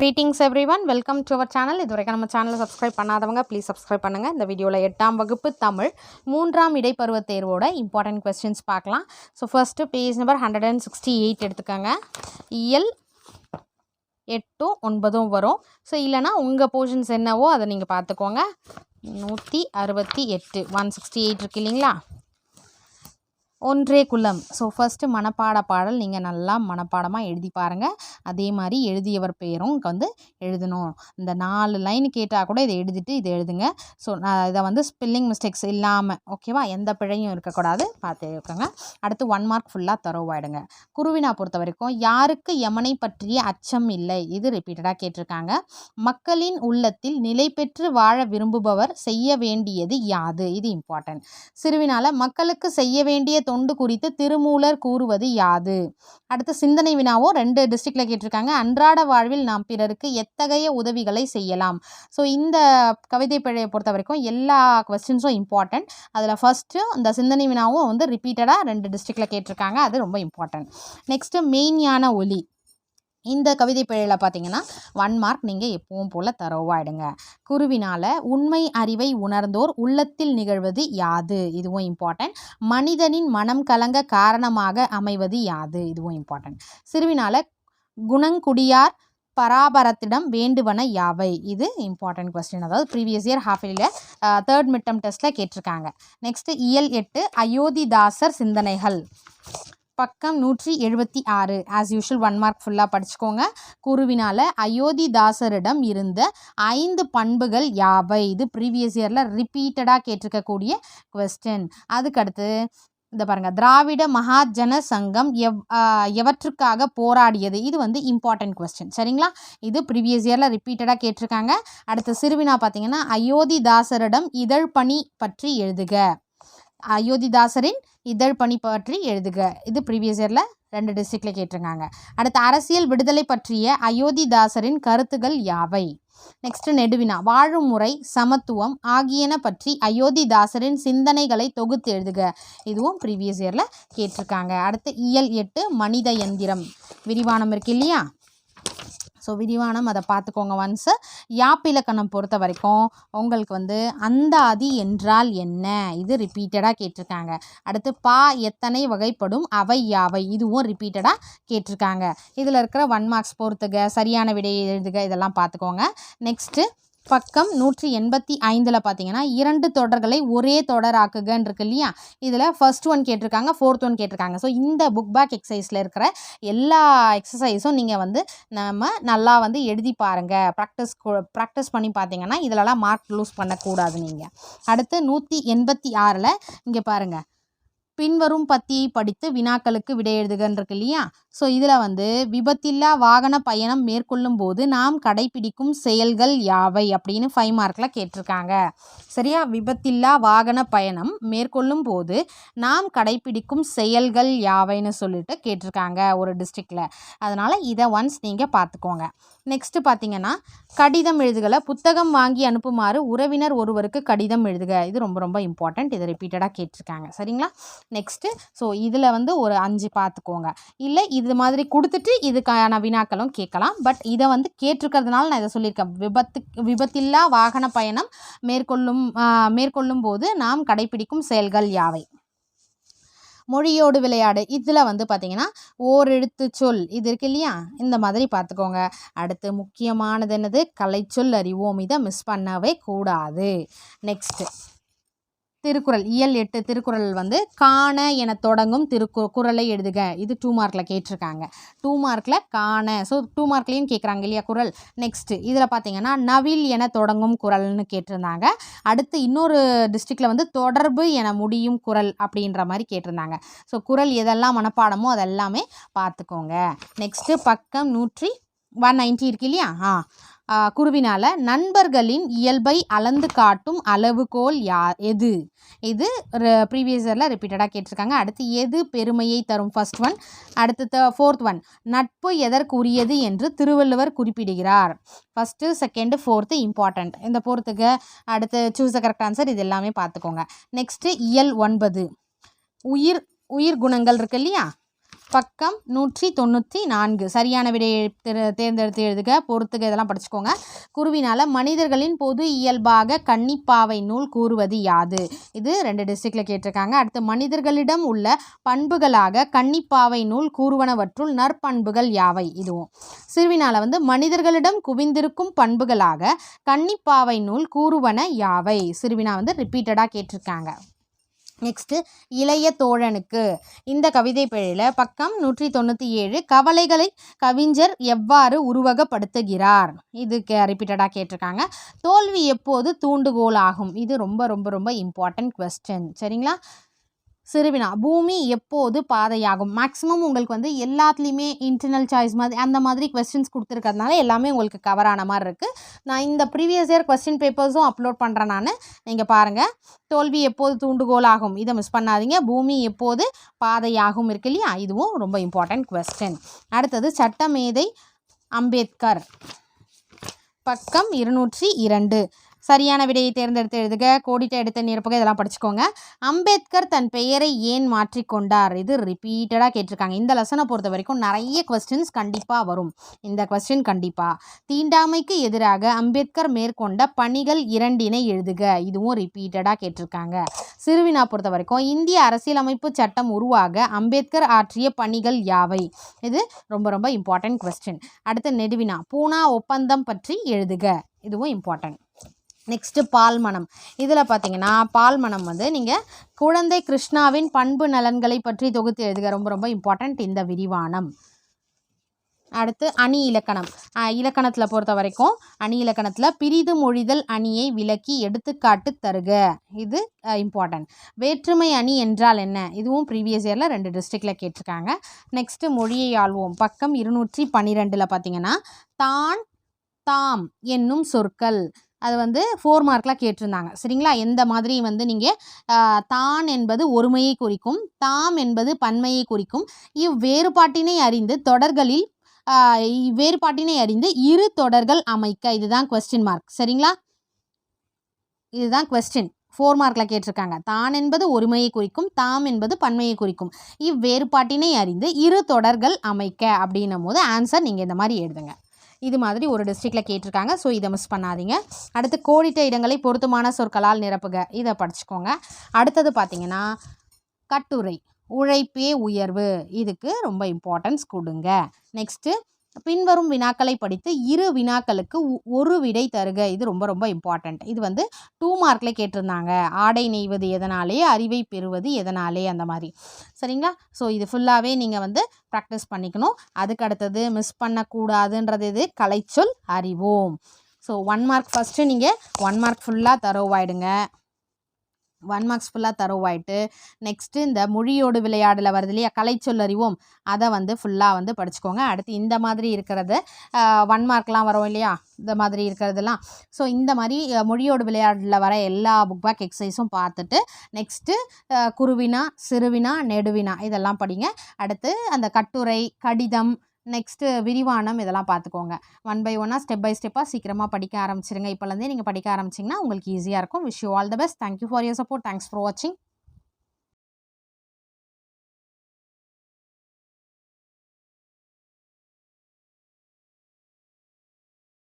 Greetings everyone welcome to our channel இது வரைக்கும் நம்ம சேனலை சப்ஸ்கிரைப் பண்ணாதவங்க ப்ளீஸ் சப்ஸ்கிரைப் பண்ணுங்கள் இந்த வீடியோவில் எட்டாம் வகுப்பு தமிழ் மூன்றாம் இடைப்பருவ தேர்வோட இம்பார்ட்டன்ட் கொஸ்டின்ஸ் பார்க்கலாம். So first page number hundred and sixty eight எடுத்துக்கோங்க. இயல் எட்டும் ஒன்பதும் வரும். ஸோ இல்லைனா உங்கள் போர்ஷன்ஸ் என்னவோ அதை நீங்கள் பார்த்துக்கோங்க. நூற்றி அறுபத்தி எட்டு ஒன் சிக்ஸ்டி எயிட் இருக்கு இல்லைங்களா? ஒன்றே குலம். ஸோ ஃபஸ்ட்டு மனப்பாட பாடல் நீங்கள் நல்லா மனப்பாடமாக எழுதி பாருங்கள் அதே மாதிரி எழுதியவர் பெயரும் இங்கே வந்து எழுதணும். இந்த நாலு லைன் கேட்டால் கூட இதை எழுதிட்டு இதை எழுதுங்க. ஸோ நான் இதை வந்து ஸ்பெல்லிங் மிஸ்டேக்ஸ் இல்லாமல் ஓகேவா எந்த பிழையும் இருக்கக்கூடாது. பார்த்து இருக்கோங்க. அடுத்து ஒன் மார்க் ஃபுல்லாக தரவாயிடுங்க. குருவினா பொறுத்த வரைக்கும் யாருக்கு யமனை பற்றிய அச்சம் இல்லை? இது ரிப்பீட்டடாக கேட்டிருக்காங்க. மக்களின் உள்ளத்தில் நிலை பெற்று வாழ விரும்புபவர் செய்ய வேண்டியது யாது? இது இம்பார்ட்டன்ட் சிறுவினால் மக்களுக்கு செய்ய வேண்டிய தொண்டு குறித்து திருமூலர் கூறுவது யாது? அடுத்து சிந்தனை வினாவோ ரெண்டு டிஸ்ட்ரிக்டில் கேட்டிருக்காங்க. அன்றாட வாழ்வில் நாம் பிறருக்கு எத்தகைய உதவிகளை செய்யலாம்? ஸோ இந்த கவிதை பிழையை பொறுத்த வரைக்கும் எல்லா கொஸ்டின்ஸும் இம்பார்ட்டன்ட் அதில் ஃபஸ்ட்டு இந்த சிந்தனை வினாவும் வந்து ரிப்பீட்டடாக ரெண்டு டிஸ்ட்ரிக்டில் கேட்டிருக்காங்க. அது ரொம்ப இம்பார்ட்டன்ட் நெக்ஸ்ட்டு மெயின்யான ஒலி. இந்த கவிதை பிழையில் பார்த்தீங்கன்னா ஒன் மார்க் நீங்கள் எப்பவும் போல் தரவாயிடுங்க. குருவினால் உண்மை அறிவை உணர்ந்தோர் உள்ளத்தில் நிகழ்வது யாது? இதுவும் இம்பார்ட்டன்ட் மனிதனின் மனம் கலங்க காரணமாக அமைவது யாது? இதுவும் இம்பார்ட்டன்ட் சிறுவினால் குணங்குடியார் பராபரத்திடம் வேண்டுவன யாவை? இது இம்பார்ட்டன்ட் கொஸ்டின் அதாவது ப்ரீவியஸ் இயர் ஹாஃப் இயரில் தேர்ட் மிட்டம் டெஸ்ட்டில் கேட்டிருக்காங்க. நெக்ஸ்ட்டு இயல் எட்டு அயோத்திதாசர் சிந்தனைகள். பக்கம் நூற்றி எழுபத்தி ஆறு. ஆஸ் யூஷுவல் ஒன் மார்க் ஃபுல்லாக படிச்சுக்கோங்க. குருவினால் அயோத்திதாசரிடம் இருந்த ஐந்து பண்புகள் யாவை? இது ப்ரீவியஸ் இயரில் ரிப்பீட்டடாக கேட்டிருக்கக்கூடிய கொஸ்டின் அதுக்கடுத்து இந்த பாருங்கள் திராவிட மகாஜன சங்கம் எவ் எவற்றுக்காக போராடியது? இது வந்து இம்பார்ட்டன்ட் கொஸ்டின் சரிங்களா? இது ப்ரீவியஸ் இயரில் ரிப்பீட்டடாக கேட்டிருக்காங்க. அடுத்த சிறுவினா பார்த்தீங்கன்னா அயோத்திதாசரிடம் இதழ் பணி பற்றி எழுதுக. அயோத்திதாசரின் இதழ் பணி பற்றி எழுதுக. இது ப்ரீவியஸ் இயரில் ரெண்டு டிஸ்ட்ரிக்டில் கேட்டிருக்காங்க. அடுத்து அரசியல் விடுதலை பற்றிய அயோத்திதாசரின் கருத்துகள் யாவை? நெக்ஸ்ட் நெடுவினா வாழும் முறை சமத்துவம் ஆகியன பற்றி அயோத்திதாசரின் சிந்தனைகளை தொகுத்து எழுதுக. இதுவும் ப்ரீவியஸ் இயரில் கேட்டிருக்காங்க. அடுத்து இயல் எட்டு மனித எந்திரம். விரிவானம் இருக்கு இல்லையா? ஸோ விரிவானம் அதை பார்த்துக்கோங்க ஒன்ஸு யாப்பிலக்கணம் பொறுத்த வரைக்கும் உங்களுக்கு வந்து அந்தாதி என்றால் என்ன? இது ரிப்பீட்டடாக கேட்டிருக்காங்க. அடுத்து பா எத்தனை வகைப்படும்? அவை யாவை? இதுவும் ரிப்பீட்டடாக கேட்டிருக்காங்க. இதில் இருக்கிற ஒன் மார்க்ஸ் பொறுத்துக சரியான விடை எழுதுக இதெல்லாம் பார்த்துக்கோங்க. நெக்ஸ்ட்டு பக்கம் நூற்றி எண்பத்தி ஐந்தில் பார்த்தீங்கன்னா இரண்டு தொடர்களை ஒரே தொடராக்குகன்னு இருக்கு இல்லையா? இதில் ஃபர்ஸ்ட் ஒன் கேட்டிருக்காங்க ஃபோர்த் ஒன் கேட்டிருக்காங்க. ஸோ இந்த புக் பேக் எக்ஸசைஸில் இருக்கிற எல்லா எக்ஸசைஸும் நீங்கள் வந்து நம்ம நல்லா வந்து எழுதி பாருங்கள் ப்ராக்டிஸ் ப்ராக்டிஸ் பண்ணி பார்த்தீங்கன்னா இதிலலாம் மார்க் லூஸ் பண்ணக்கூடாது நீங்கள் அடுத்து நூற்றி எண்பத்தி ஆறில் இங்கே பாருங்கள் பின்வரும் பத்தியை படித்து வினாக்களுக்கு விடை எழுதுகன்னு இருக்கு இல்லையா? ஸோ இதில் வந்து விபத்தில்லா வாகன பயணம் மேற்கொள்ளும் போது நாம் கடைபிடிக்கும் செயல்கள் யாவை? அப்படின்னு ஃபைவ் மார்க்கில் கேட்டிருக்காங்க. சரியா? விபத்தில்லா வாகன பயணம் மேற்கொள்ளும் போது நாம் கடைபிடிக்கும் செயல்கள் யாவைன்னு சொல்லிட்டு கேட்டிருக்காங்க ஒரு டிஸ்ட்ரிக்டில் அதனால் இதை ஒன்ஸ் நீங்கள் பார்த்துக்கோங்க. நெக்ஸ்ட்டு பார்த்தீங்கன்னா கடிதம் எழுதுகளை புத்தகம் வாங்கி அனுப்புமாறு உறவினர் ஒருவருக்கு கடிதம் எழுதுக. இது ரொம்ப ரொம்ப இம்பார்ட்டண்ட் இதை ரிப்பீட்டடாக கேட்டிருக்காங்க. சரிங்களா? நெக்ஸ்ட்டு ஸோ இதில் வந்து ஒரு அஞ்சு பார்த்துக்கோங்க. இல்லை இது மாதிரி கொடுத்துட்டு இதுக்கான வினாக்களும் கேட்கலாம். பட் இதை வந்து கேட்டிருக்கிறதுனால நான் இதை சொல்லியிருக்கேன். விபத்து விபத்தில்லா வாகன பயணம் மேற்கொள்ளும் மேற்கொள்ளும் போது நாம் கடைபிடிக்கும் செயல்கள் யாவை? மொழியோடு விளையாடு. இதில் வந்து பார்த்திங்கன்னா ஓரெழுத்து சொல். இது இருக்கு இல்லையா? இந்த மாதிரி பார்த்துக்கோங்க அடுத்து முக்கியமானது என்னது? கலைச்சொல் அறிவோம். இதை மிஸ் பண்ணவே கூடாது. நெக்ஸ்ட்டு திருக்குறள் இயல் எட்டு திருக்குறள் வந்து காண என தொடங்கும் திருக்கு குரலை எழுதுக. இது டூ மார்க்கில் கேட்டிருக்காங்க. டூ மார்க்கில் காண. ஸோ டூ மார்க்லேயும் கேட்குறாங்க இல்லையா குரல் நெக்ஸ்ட்டு இதில் பார்த்தீங்கன்னா நவில் என தொடங்கும் குரல்னு கேட்டிருந்தாங்க. அடுத்து இன்னொரு டிஸ்ட்ரிக்டில் வந்து தொடர்பு என முடியும் குரல் அப்படின்ற மாதிரி கேட்டிருந்தாங்க. ஸோ குரல் எதெல்லாம் மனப்பாடமோ அதெல்லாமே பார்த்துக்கோங்க நெக்ஸ்ட்டு பக்கம் நூற்றி ஒன் நைன்ட்டி இருக்கு இல்லையா? ஆ. குருவினால் நண்பர்களின் இயல்பை அளந்து காட்டும் அளவுகோல் யா எது? இது ப்ரீவியஸ் இயரில் ரிப்பீட்டடாக கேட்டிருக்காங்க. அடுத்து எது பெருமையை தரும்? ஃபர்ஸ்ட் ஒன் அடுத்து த ஃபோர்த் ஒன் நட்பு எதற்குரியது என்று திருவள்ளுவர் குறிப்பிடுகிறார். ஃபஸ்ட்டு செகண்டு ஃபோர்த்து இம்பார்ட்டண்ட் இந்த ஃபோர்த்துக்கு அடுத்து சூஸ் த கரெக்ட் ஆன்சர் இது எல்லாமே பார்த்துக்கோங்க. நெக்ஸ்ட்டு இயல் ஒன்பது. உயிர் உயிர் குணங்கள் இருக்கு இல்லையா? பக்கம் நூற்றி தொண்ணூற்றி நான்கு. சரியான விடையை தேர்- தேர்ந்தெடுத்து எழுதுக பொறுத்துக இதெல்லாம் படிச்சுக்கோங்க. குருவினால் மனிதர்களின் பொது இயல்பாக கன்னிப்பாவை நூல் கூறுவது யாது? இது ரெண்டு டிஸ்ட்ரிக்டில் கேட்டிருக்காங்க. அடுத்து மனிதர்களிடம் உள்ள பண்புகளாக கன்னிப்பாவை நூல் கூறுவனவற்றுள் நற்பண்புகள் யாவை? இதுவும். சிறுவினால் வந்து மனிதர்களிடம் குவிந்திருக்கும் பண்புகளாக கன்னிப்பாவை நூல் கூறுவன யாவை? சிறுவினா வந்து ரிப்பீட்டடாக கேட்டிருக்காங்க. நெக்ஸ்ட்டு இளைய தோழனுக்கு. இந்த கவிதை பிழையில் பக்கம் நூற்றி தொண்ணூற்றி ஏழு கவலைகளை கவிஞர் எவ்வாறு உருவகப்படுத்துகிறார்? இதுக்கு ரிப்பீட்டடாக கேட்டிருக்காங்க. தோல்வி எப்போது தூண்டுகோல் ஆகும் இது ரொம்ப ரொம்ப ரொம்ப இம்பார்ட்டன்ட் கொஸ்டின் சரிங்களா? சிறுவினா பூமி எப்போது பாதையாகும்? மேக்ஸிமம் உங்களுக்கு வந்து எல்லாத்துலேயுமே இன்டர்னல் சாய்ஸ் மாதிரி அந்த மாதிரி கொஸ்டின்ஸ் கொடுத்துருக்கறதுனால எல்லாமே உங்களுக்கு கவர் ஆன மாதிரி இருக்குது நான் இந்த ப்ரீவியஸ் இயர் கொஸ்டின் பேப்பர்ஸும் அப்லோட் பண்ணுறேன் நான். நீங்கள் பாருங்கள் தோல்வி எப்போது தூண்டுகோலாகும்? இதை மிஸ் பண்ணாதீங்க. பூமி எப்போது பாதையாகும் இருக்கு இல்லையா? இதுவும் ரொம்ப இம்பார்ட்டன்ட் கொஸ்டின் அடுத்தது சட்டமேதை அம்பேத்கர். பக்கம் இருநூற்றி இரண்டு. சரியான விடையை தேர்ந்தெடுத்து எழுதுக. கோடிட்ட எடுத்த நிரப்புக இதெல்லாம் படிச்சுக்கோங்க. அம்பேத்கர் தன் பெயரை ஏன் மாற்றிக்கொண்டார்? இது ரிப்பீட்டடாக கேட்டிருக்காங்க. இந்த லெசனை பொறுத்த வரைக்கும் நிறைய கொஸ்டின்ஸ் கண்டிப்பாக வரும். இந்த கொஸ்டின் கண்டிப்பாக தீண்டாமைக்கு எதிராக அம்பேத்கர் மேற்கொண்ட பணிகள் இரண்டினை எழுதுக. இதுவும் ரிப்பீட்டடாக கேட்டிருக்காங்க. சிறுவினா பொறுத்த வரைக்கும் இந்திய அரசியலமைப்பு சட்டம் உருவாக அம்பேத்கர் ஆற்றிய பணிகள் யாவை? இது ரொம்ப ரொம்ப இம்பார்ட்டன்ட் கொஸ்டின் அடுத்து நெடுவினா பூனா ஒப்பந்தம் பற்றி எழுதுக. இதுவும் இம்பார்ட்டன்ட் நெக்ஸ்ட்டு பால்மணம் இதில் பார்த்தீங்கன்னா பால்மணம் வந்து நீங்கள் குழந்தை கிருஷ்ணாவின் பண்பு நலன்களை பற்றி தொகுத்து எழுதுக. ரொம்ப ரொம்ப இம்பார்ட்டண்ட் இந்த விரிவானம். அடுத்து அணி இலக்கணம். இலக்கணத்தில் பொறுத்த வரைக்கும் அணி இலக்கணத்தில் பிரிது மொழிதல் அணியை விளக்கி எடுத்துக்காட்டு தருக. இது இம்பார்ட்டன்ட் வேற்றுமை அணி என்றால் என்ன? இதுவும் ப்ரீவியஸ் இயரில் ரெண்டு டிஸ்ட்ரிக்டில் கேட்டிருக்காங்க. நெக்ஸ்ட்டு மொழியை ஆள்வோம். பக்கம் இருநூற்றி பன்னிரெண்டில் பார்த்தீங்கன்னா தான் தாம் என்னும் சொற்கள். அது வந்து ஃபோர் மார்க்லாம் கேட்டிருந்தாங்க. சரிங்களா? எந்த மாதிரி வந்து நீங்கள் தான் என்பது ஒருமையை குறிக்கும் தாம் என்பது பன்மையை குறிக்கும் இவ்வேறுபாட்டினை அறிந்து தொடர்களில் இவ்வேறுபாட்டினை அறிந்து இரு தொடர்கள் அமைக்க இதுதான் கொஸ்டின் மார்க் சரிங்களா? இதுதான் கொஸ்டின் ஃபோர் மார்க்கில் கேட்டிருக்காங்க. தான் என்பது ஒருமையை குறிக்கும் தாம் என்பது பன்மையை குறிக்கும். இவ்வேறுபாட்டினை அறிந்து இரு தொடர்கள் அமைக்க அப்படின்னும் போது ஆன்சர் நீங்கள் இந்த மாதிரி எழுதுங்க. இது மாதிரி ஒரு டிஸ்ட்ரிக்டில் கேட்டிருக்காங்க. ஸோ இதை மிஸ் பண்ணாதீங்க. அடுத்து கோடிட்ட இடங்களை பொருத்தமான சொற்களால் நிரப்புக. இதை படிச்சுக்கோங்க. அடுத்தது பார்த்தீங்கன்னா கட்டுரை உழைப்பே உயர்வு. இதுக்கு ரொம்ப இம்பார்ட்டன்ஸ் கொடுங்க. நெக்ஸ்ட்டு பின்வரும் வினாக்களை படித்து இரு வினாக்களுக்கு ஒரு விடை தருக. இது ரொம்ப ரொம்ப இம்பார்ட்டண்ட் இது வந்து டூ மார்க்கில் கேட்டிருந்தாங்க. ஆடை நெய்வது எதனாலே அறிவை பெறுவது எதனாலே அந்த மாதிரி. சரிங்களா? ஸோ இது ஃபுல்லாகவே நீங்கள் வந்து ப்ராக்டிஸ் பண்ணிக்கணும். அதுக்கு அடுத்தது மிஸ் பண்ணக்கூடாதுன்றது இது கலைச்சொல் அறிவோம். ஸோ ஒன் மார்க் ஃபஸ்ட்டு நீங்கள் ஒன் மார்க் ஃபுல்லாக தரோவாயிடுங்க ஒன் மார்க்ஸ் ஃபுல்லாக தருவாயிட்டு நெக்ஸ்ட்டு இந்த மொழியோடு விளையாடல வருது இல்லையா கலை சொல்லறிவோம் அதை வந்து ஃபுல்லாக வந்து படிச்சுக்கோங்க. அடுத்து இந்த மாதிரி இருக்கிறது ஒன் மார்க்லாம் வரும் இல்லையா இந்த மாதிரி இருக்கிறதெல்லாம். ஸோ இந்த மாதிரி மொழியோடு விளையாடல வர எல்லா புக் பேக் எக்ஸசைஸும் பார்த்துட்டு நெக்ஸ்ட்டு குருவினா சிறுவினா நெடுவினா இதெல்லாம் படிங்க. அடுத்து அந்த கட்டுரை கடிதம் நெக்ஸ்ட்டு விரிவானம் இதெல்லாம் பார்த்துக்கோங்க. ஒன் பை ஒன்னாக ஸ்டெப் பை ஸ்டெப்பாக சீக்கிரமாக படிக்க ஆரம்பிச்சிருங்க. இப்போலேருந்தே நீங்கள் படிக்க ஆரம்பிச்சிங்கன்னா உங்களுக்கு ஈஸியாக இருக்கும். Wish you all the best thank you for your support thanks for வாட்சிங்